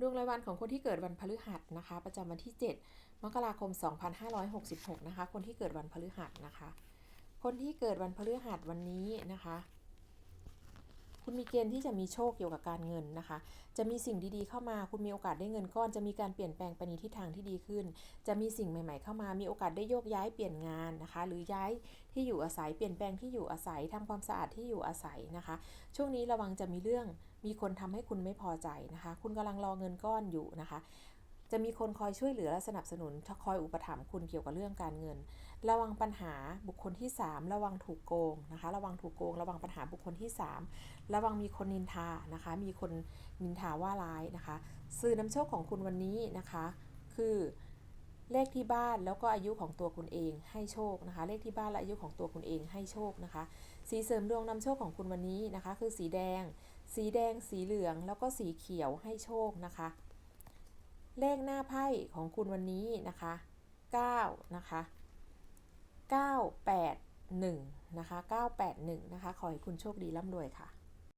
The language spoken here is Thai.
ดวงรายวันของคนที่เกิดวันพฤหัสนะคะ ประจำวันที่ 7 มกราคม 2566 นะคะ คนที่เกิดวันพฤหัสนะคะ คนที่เกิดวันพฤหัสวันนี้นะคะ คุณมีเกณฑ์ที่จะมีโชคเกี่ยวกับการเงินนะคะ จะมีสิ่งดีๆเข้ามา คุณมีโอกาสได้เงินก้อน จะมีการเปลี่ยนแปลงไปในทิศทางที่ดีขึ้น จะมีสิ่งใหม่ ๆ เข้ามา มีโอกาสได้โยกย้ายเปลี่ยนงานนะคะ หรือย้ายที่อยู่อาศัย เปลี่ยนแปลงที่อยู่อาศัยทำความสะอาดที่อยู่อาศัยนะคะ ช่วงนี้ระวังจะมีเรื่อง มีคนทำให้คุณไม่พอใจนะคะ คุณกำลังรอเงินก้อนอยู่นะคะ จะมีคนคอยช่วยเหลือและสนับสนุนคอยอุปถัมภ์คุณเกี่ยวกับเรื่องการเงิน ระวังปัญหาบุคคลที่ 3 ระวังถูกโกงนะคะ ระวังถูกโกง ระวังปัญหาบุคคลที่ 3 ระวังมีคนนินทานะคะ มีคนนินทาว่าร้ายนะคะสื่อนำโชคของคุณวันนี้นะคะ คือเลขที่บ้านแล้วก็อายุของตัวคุณเองให้โชคนะคะ เลขที่บ้านและอายุของตัวคุณเองให้โชคนะคะ สีเสริมดวงนำโชคของคุณวันนี้นะคะ คือสีแดง สีแดง สีเหลือง แล้วก็สีเขียวให้โชคนะคะ เลขหน้าไพ่ของคุณวันนี้นะคะ9นะคะ981นะคะ981นะคะ ขอให้คุณโชคดีร่ำรวยค่ะ